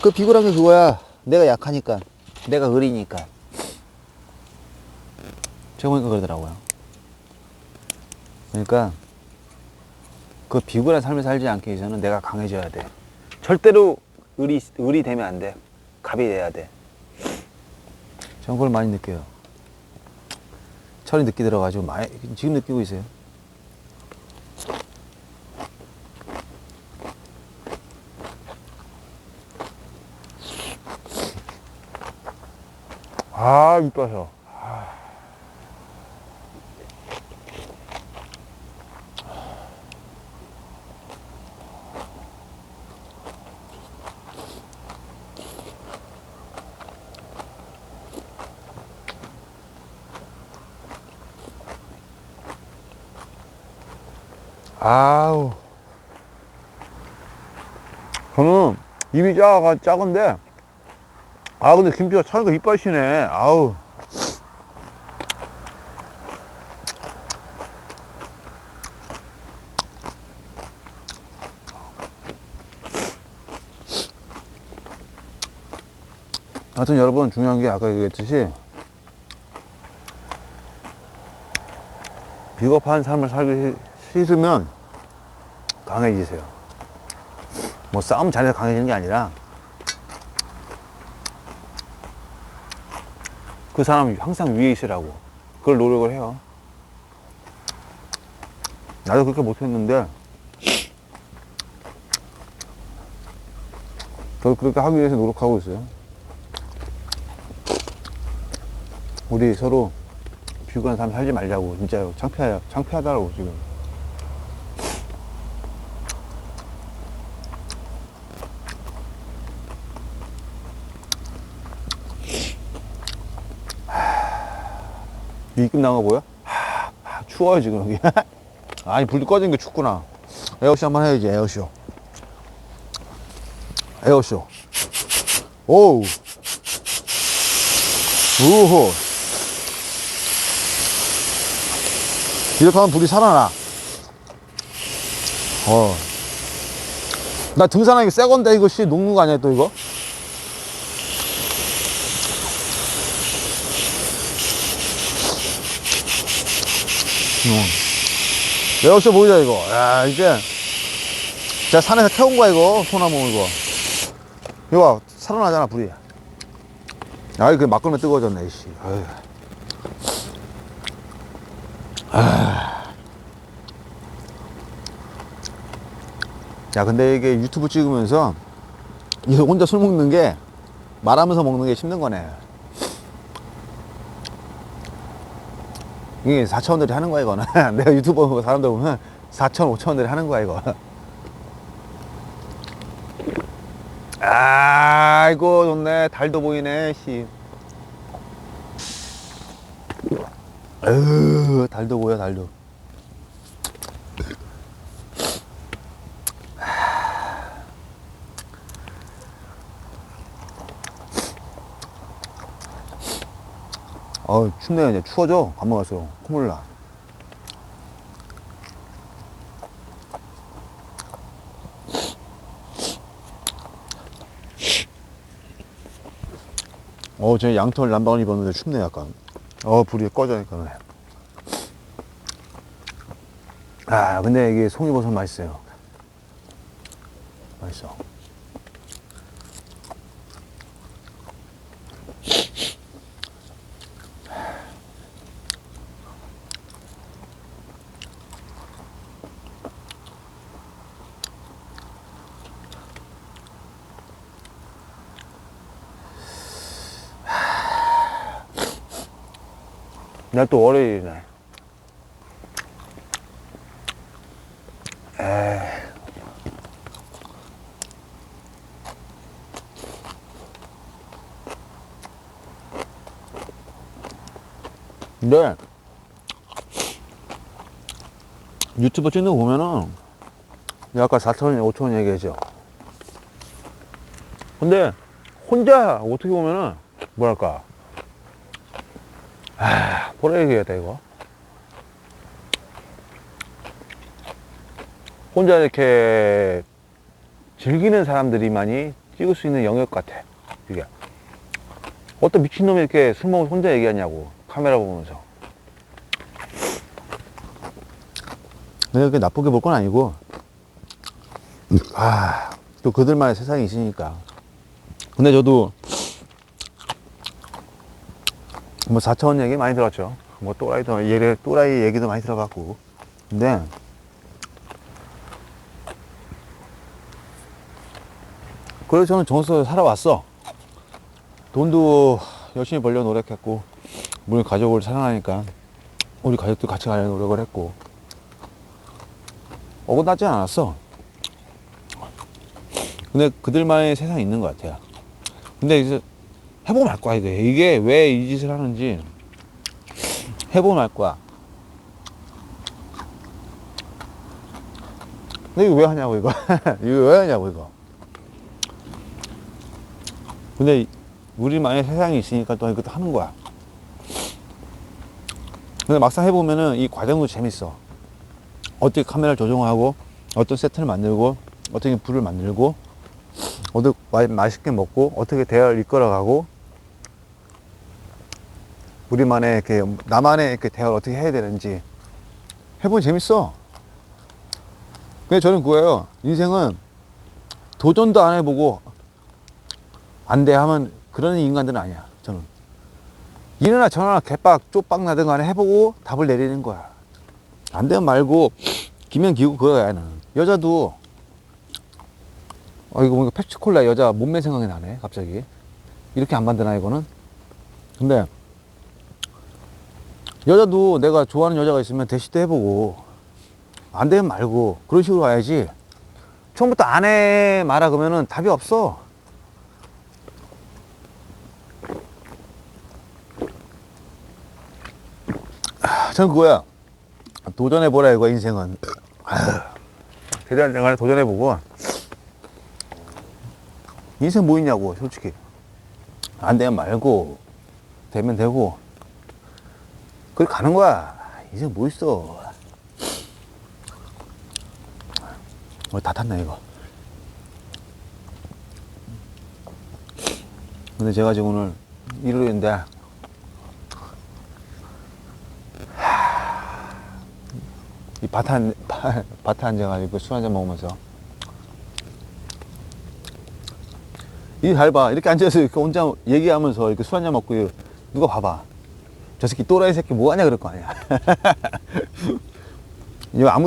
그 비굴한 게 그거야. 내가 약하니까. 내가 의리니까. 제가 보니까 그러더라고요. 그러니까 그 비굴한 삶을 살지 않기 위해서는 내가 강해져야 돼. 절대로 의리, 의리 되면 안 돼. 갑이 돼야 돼. 저는 그걸 많이 느껴요. 철이 늦게 들어가지고 많이, 지금 느끼고 있어요. 아, 이뻐서. 아우. 저는 입이 작아, 작은데, 아, 근데 김치가 차니까 이빨이네. 아우. 하여튼 여러분 중요한 게 아까 얘기했듯이 비겁한 삶을 살기 싫- 싫으면 강해지세요. 뭐 싸움 잘해서 강해지는 게 아니라 그 사람 항상 위에 있으라고 그걸 노력을 해요. 나도 그렇게 못했는데 저 그렇게 하기 위해서 노력하고 있어요. 우리 서로 비굴한 삶 살지 말자고 진짜요 창피해 창피하다고 지금 입금 거 보여? 하, 하, 추워요 지금 여기. 아니 불도 꺼진 게 춥구나. 에어쇼 한번 해야지 에어쇼. 에어쇼. 오우. 우호 이렇게 하면 불이 살아나? 어. 나 등산하기 새 건데 이거 씨 녹는 거 아니야 또 이거? 음. 에어쇼 보이자 이거. 야 이제 제가 산에서 태운 거야 이거. 소나무 이거. 이거 봐, 살아나잖아 불이. 아이 그 막걸리 뜨거워졌네 이씨. 아유. 야 근데 이게 유튜브 찍으면서 혼자 술 먹는 게 말하면서 먹는 게 힘든 거네 이게 4천원들이 하는 거야 이거는. 내가 유튜브 보고 사람들 보면 4천 5천원들이 하는 거야 이거. 아이고 좋네. 달도 보이네 씨. 에휴 달도 보여 달도 어 춥네요 이제 추워져 밥 먹었어 콧물 나 어, 제 양털 난방을 입었는데 춥네, 약간. 어, 불이 꺼져니까. 아, 근데 이게 송이버섯 맛있어요. 맛있어. 내일 또 월요일이네. 에이. 근데 유튜브 찍는 거 보면은 내가 아까 4천원, 5천원 얘기했죠. 근데 혼자 어떻게 보면은 뭐랄까 아, 뭐라 얘기해야 돼, 이거? 혼자 이렇게 즐기는 사람들이 많이 찍을 수 있는 영역 같아. 이게. 어떤 미친놈이 이렇게 술 먹으면 혼자 얘기하냐고. 카메라 보면서. 내가 그렇게 나쁘게 볼 건 아니고, 아, 또 그들만의 세상이 있으니까. 근데 저도, 뭐 4차원 얘기 많이 들었죠. 뭐 또라이도, 얘 또라이 얘기도 많이 들어봤고. 근데, 그래서 저는 정서 살아왔어. 돈도 열심히 벌려 노력했고, 물론 가족을 사랑하니까, 우리 가족도 같이 가려고 노력을 했고, 어긋나지 않았어. 근데 그들만의 세상이 있는 것 같아요. 근데 이제 해보고 말 거야, 이게. 이게 왜 이 짓을 하는지 해보고 말 거야. 근데 이거 왜 하냐고, 이거. 이거 왜 하냐고, 이거. 근데 우리만의 세상이 있으니까 또 이것도 하는 거야. 근데 막상 해보면은 이 과정도 재밌어. 어떻게 카메라를 조정하고, 어떤 세트를 만들고, 어떻게 불을 만들고, 어떻게 마- 맛있게 먹고, 어떻게 대화를 이끌어가고, 우리만의 이렇게, 나만의 이렇게 대화를 어떻게 해야 되는지 해보면 재밌어. 근데 저는 그거예요. 인생은 도전도 안 해보고, 안 돼 하면 그런 인간들은 아니야. 저는. 이래나 저래나 개빡, 쪽빡 나든 간에 해보고 답을 내리는 거야. 안 되면 말고, 기면 기고 그거야, 나는. 여자도, 어, 이거 보니까 펩시콜라 여자 몸매 생각이 나네, 갑자기. 이렇게 안 만드나, 이거는? 근데, 여자도 내가 좋아하는 여자가 있으면 대시 도 해보고, 안 되면 말고, 그런 식으로 가야지. 처음부터 안 해, 말아, 그러면은 답이 없어. 아, 저는 그거야. 도전해보라, 이거, 인생은. 대단한 생활에 도전해보고, 인생 뭐 있냐고, 솔직히. 안 되면 말고, 되면 되고, 그렇게 가는 거야. 인생 뭐 있어. 어, 다 탔네, 이거. 근데 제가 지금 오늘 일요일인데, 이 밭에, 앉- 바- 밭에 앉아가지고 술 한잔 먹으면서. 이 잘 봐. 이렇게 앉아서 이렇게 혼자 얘기하면서 이렇게 술 한잔 먹고, 누가 봐봐. 저 새끼 또라이 새끼 뭐 하냐 그럴 거 아니야. 이거 아무